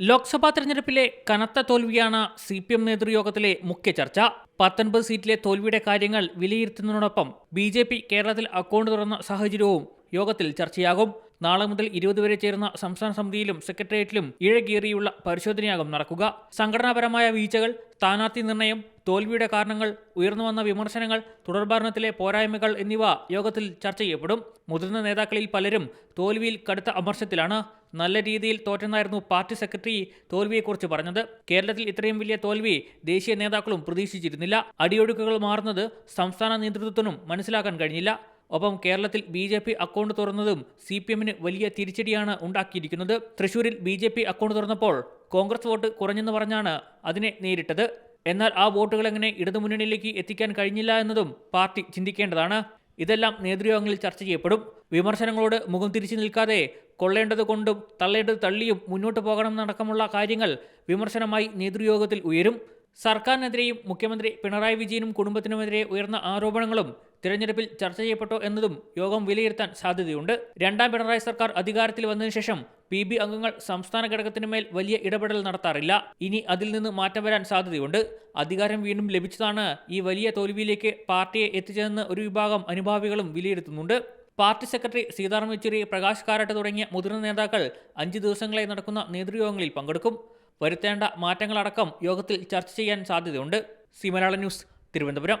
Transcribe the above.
ലോക്സഭാ തെരഞ്ഞെടുപ്പിലെ കനത്ത തോൽവിയാണ് സി പി എം നേതൃയോഗത്തിലെ മുഖ്യ ചർച്ച. പത്തൊൻപത് സീറ്റിലെ തോൽവിയുടെ കാര്യങ്ങൾ വിലയിരുത്തുന്നതിനോടൊപ്പം ബി ജെ പി കേരളത്തിൽ അക്കൗണ്ട് തുറന്ന സാഹചര്യവും യോഗത്തിൽ ചർച്ചയാകും. നാളെ മുതൽ ഇരുപത് വരെ ചേരുന്ന സംസ്ഥാന സമിതിയിലും സെക്രട്ടേറിയറ്റിലും ഇഴകീറിയുള്ള പരിശോധനയാകും നടക്കുക. സംഘടനാപരമായ വീഴ്ചകൾ സ്ഥാനാർത്ഥി നിർണയം തോൽവിയുടെ കാരണങ്ങൾ ഉയർന്നുവന്ന വിമർശനങ്ങൾ തുടർഭരണത്തിലെ പോരായ്മകൾ എന്നിവ യോഗത്തിൽ ചർച്ച ചെയ്യപ്പെടും. മുതിർന്ന നേതാക്കളിൽ പലരും തോൽവിയിൽ കടുത്ത അമർഷത്തിലാണ്. നല്ല രീതിയിൽ തോറ്റെന്നായിരുന്നു പാർട്ടി സെക്രട്ടറി തോൽവിയെക്കുറിച്ച് പറഞ്ഞത്. കേരളത്തിൽ ഇത്രയും വലിയ തോൽവി ദേശീയ നേതാക്കളും പ്രതീക്ഷിച്ചിരുന്നില്ല. അടിയൊഴുക്കുകൾ മാറുന്നത് സംസ്ഥാന നേതൃത്വത്തിനും മനസ്സിലാക്കാൻ കഴിഞ്ഞില്ല. ഒപ്പം കേരളത്തിൽ ബി ജെ പി അക്കൗണ്ട് തുറന്നതും സി പി എമ്മിന് വലിയ തിരിച്ചടിയാണ് ഉണ്ടാക്കിയിരിക്കുന്നത്. തൃശൂരിൽ ബി ജെ പി അക്കൗണ്ട് തുറന്നപ്പോൾ കോൺഗ്രസ് വോട്ട് കുറഞ്ഞെന്ന് പറഞ്ഞാണ് അതിനെ നേരിട്ടത്. എന്നാൽ ആ വോട്ടുകൾ എങ്ങനെ ഇടതുമുന്നണിയിലേക്ക് എത്തിക്കാൻ കഴിഞ്ഞില്ല എന്നതും പാർട്ടി ചിന്തിക്കേണ്ടതാണ്. ഇതെല്ലാം നേതൃയോഗങ്ങളിൽ ചർച്ച ചെയ്യപ്പെടും. വിമർശനങ്ങളോട് മുഖം തിരിച്ചു നിൽക്കാതെ കൊള്ളേണ്ടത് കൊണ്ടും തള്ളേണ്ടത് തള്ളിയും മുന്നോട്ട് പോകണമെന്നടക്കമുള്ള കാര്യങ്ങൾ വിമർശനമായി നേതൃയോഗത്തിൽ ഉയരും. സർക്കാരിനെതിരെയും മുഖ്യമന്ത്രി പിണറായി വിജയനും കുടുംബത്തിനുമെതിരെ ഉയർന്ന ആരോപണങ്ങളും തിരഞ്ഞെടുപ്പിൽ ചർച്ച ചെയ്യപ്പെട്ടോ എന്നതും യോഗം വിലയിരുത്താൻ സാധ്യതയുണ്ട്. രണ്ടാം പിണറായി സർക്കാർ അധികാരത്തിൽ വന്നതിനു ശേഷം പി ബി അംഗങ്ങൾ സംസ്ഥാന ഘടകത്തിനുമേൽ വലിയ ഇടപെടൽ നടത്താറില്ല. ഇനി അതിൽ നിന്ന് മാറ്റം വരാൻ സാധ്യതയുണ്ട്. അധികാരം വീണ്ടും ലഭിച്ചതാണ് ഈ വലിയ തോൽവിയിലേക്ക് പാർട്ടിയെ എത്തിച്ചതെന്ന് ഒരു വിഭാഗം അനുഭാവികളും വിലയിരുത്തുന്നുണ്ട്. പാർട്ടി സെക്രട്ടറി സീതാറാം യെച്ചൂരി പ്രകാശ് കാരാട്ട് തുടങ്ങിയ മുതിർന്ന നേതാക്കൾ അഞ്ച് ദിവസങ്ങളായി നടക്കുന്ന നേതൃയോഗങ്ങളിൽ പങ്കെടുക്കും. വരുത്തേണ്ട മാറ്റങ്ങളടക്കം യോഗത്തിൽ ചർച്ച ചെയ്യാൻ സാധ്യതയുണ്ട്. സി മലയാള ന്യൂസ് തിരുവനന്തപുരം.